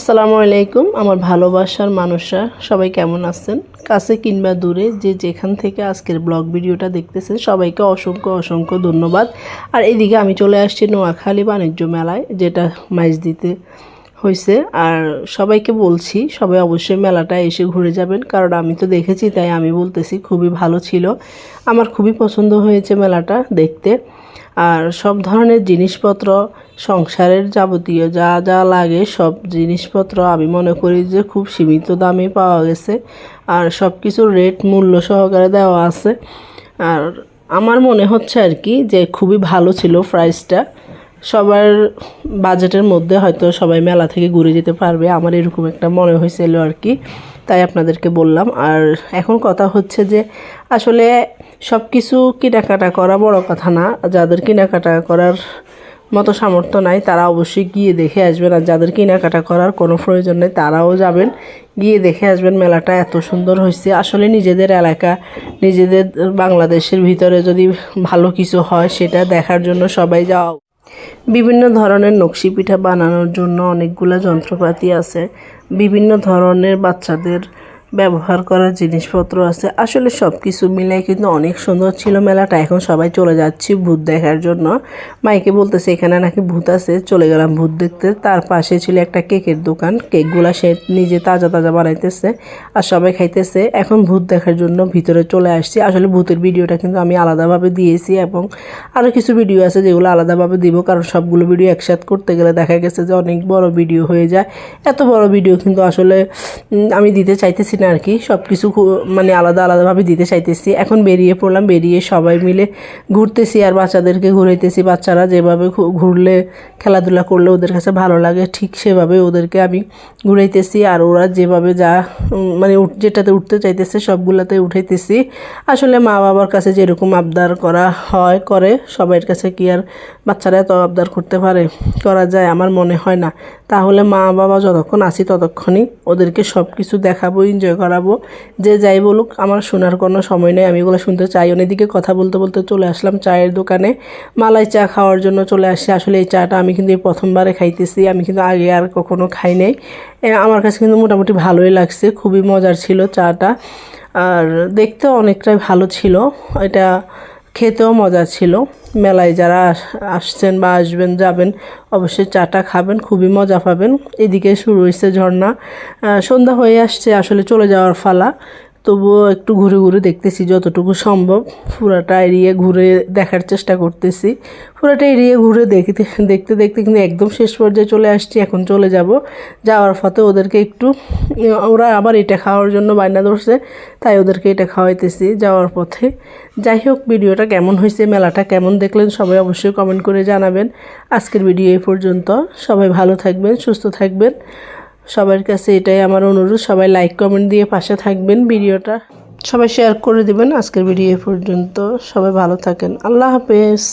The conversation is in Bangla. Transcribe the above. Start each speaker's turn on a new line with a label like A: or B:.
A: আসসালামু আলাইকুম, আমার ভালোবাসার মানুষরা, সবাই কেমন আছেন? কাছে কিংবা দূরে যে যেখান থেকে আজকের ব্লগ ভিডিওটা দেখতেছেন, সবাইকে অসংখ্য অসংখ্য ধন্যবাদ। আর এদিকে আমি চলে আসছি নোয়াখালী বাণিজ্য মেলায়, যেটা মাইজ দিতে হয়েছে আর সবাইকে বলছি, সবাই অবশ্যই মেলাটা এসে ঘুরে যাবেন, কারণ আমি তো দেখেছি, তাই আমি বলতেছি, খুবই ভালো ছিল। আমার খুবই পছন্দ হয়েছে মেলাটা দেখতে। আর সব ধরনের জিনিসপত্র, সংসারের যাবতীয় যা যা লাগে সব জিনিসপত্র আমি মনে করি যে খুব সীমিত দামে পাওয়া গেছে। আর সব কিছুর রেট মূল্য সহকারে দেওয়া আছে। আর আমার মনে হচ্ছে আর কি যে খুবই ভালো ছিল প্রাইসটা সবার বাজেটের মধ্যে হয়তো সবাই মেলা থেকে ঘুরে যেতে পারবে, আমার এরকম একটা মনে হয়েছিল আর কি। তাই আপনাদেরকে বললাম। আর এখন কথা হচ্ছে যে আসলে সব কিছু কেনাকাটা করা বড় কথা না। যাদের কেনাকাটা করার মতো সামর্থ্য নাই, তারা অবশ্যই গিয়ে দেখে আসবেন। আর যাদের কেনাকাটা করার কোনো প্রয়োজন নেই, তারাও যাবেন। গিয়ে দেখে আসবেন মেলাটা এত সুন্দর হয়েছে। আসলে নিজেদের এলাকা, নিজেদের বাংলাদেশের ভিতরে যদি ভালো কিছু হয়, সেটা দেখার জন্য সবাই যাওয়া বিভিন্ন ধরনের নকশি পিঠা বানানোর জন্য অনেকগুলো যন্ত্রপাতি আছে। বিভিন্ন ধরনের বাচ্চাদের ব্যবহার করার জিনিসপত্র আছে। আসলে সব কিছু মিলাই কিন্তু অনেক সুন্দর ছিল মেলাটা। এখন সবাই চলে যাচ্ছি ভূত দেখার জন্য। মাইকে বলতেছে, এখানে নাকি ভূত আছে। চলে গেলাম ভূত দেখতে। তার পাশে ছিল একটা কেকের দোকান। কেকগুলা সে নিজে তাজা তাজা বানাইতেছে আর সবাই খাইতেছে। এখন ভূত দেখার জন্য ভিতরে চলে আসছি। আসলে ভূতের ভিডিওটা কিন্তু আমি আলাদাভাবে দিয়েছি এবং আরও কিছু ভিডিও আছে যেগুলো আলাদাভাবে দিব, কারণ সবগুলো ভিডিও একসাথে করতে গেলে দেখা গেছে যে অনেক বড় ভিডিও হয়ে যায়। এত বড় ভিডিও কিন্তু আসলে আমি দিতে চাইতেছি না আর কি সব কিছু মানে আলাদা আলাদাভাবে দিতে চাইতেছি। এখন বেরিয়ে পড়লাম, বেরিয়ে সবাই মিলে ঘুরতেছি আর বাচ্চাদেরকে ঘুরাইতেছি। বাচ্চারা যেভাবে ঘুরলে, খেলাধুলা করলে ওদের কাছে ভালো লাগে, ঠিক সেভাবে ওদেরকে আমি ঘুরাইতেছি। আর ওরা যেভাবে যা মানে যেটাতে উঠতে চাইতেছে সবগুলোতে উঠাইতেছি। আসলে মা বাবার কাছে যেরকম আবদার করা হয়, করে, সবাইয়ের কাছে কি আর বাচ্চারা এত আবদার করতে পারে? করা যায়, আমার মনে হয় না। তাহলে মা বাবা যতক্ষণ আছি ততক্ষণই ওদেরকে সব কিছু দেখাবো এনজয় করাবো। যে যাই বলুক, আমার শোনার কোনো সময় নেই। আমি এগুলো শুনতে চাই। অনেকদিকে কথা বলতে বলতে চলে আসলাম চায়ের দোকানে। মালাই চা খাওয়ার জন্য চলে আসছি। আসলে এই চাটা আমি কিন্তু এই প্রথমবারে খাইতেছি। আমি কিন্তু আগে আর কখনো খাই নাই। আমার কাছে কিন্তু মোটামুটি ভালোই লাগছে। খুবই মজার ছিল চাটা। আর দেখতেও অনেকটাই ভালো ছিল। এটা খেতেও মজা ছিল। মেলায় যারা আস- আসছেন বা আসবেন, যাবেন, অবশ্যই চাটা খাবেন, খুবই মজা পাবেন। এদিকে শুরু হয়েছে ঝর্ণা। সন্ধ্যা হয়ে আসছে, আসলে চলে যাওয়ার ফালা। তবুও একটু ঘুরে ঘুরে দেখতেছি যতটুকু সম্ভব। পুরাটা এড়িয়ে ঘুরে দেখার চেষ্টা করতেছি। পুরাটা এড়িয়ে ঘুরে দেখতে দেখতে দেখতে কিন্তু একদম শেষ পর্যায়ে চলে আসছি। এখন চলে যাব। যাওয়ার পথে ওদেরকে একটু, ওরা আবার এটা খাওয়ার জন্য বায়না ধরছে, তাই ওদেরকে এটা খাওয়াইতেছি যাওয়ার পথে। যাই হোক, ভিডিওটা কেমন হয়েছে, মেলাটা কেমন দেখলেন সবাই অবশ্যই কমেন্ট করে জানাবেন। আজকের ভিডিও এই পর্যন্ত। সবাই ভালো থাকবেন, সুস্থ থাকবেন। সবার কাছে এটাই আমার অনুরোধ। সবাই লাইক কমেন্ট দিয়ে পাশে থাকবেন ভিডিওটা। সবাই শেয়ার করে দেবেন আজকের ভিডিও পর্যন্ত। সবাই ভালো থাকেন। আল্লাহ হাফেজ।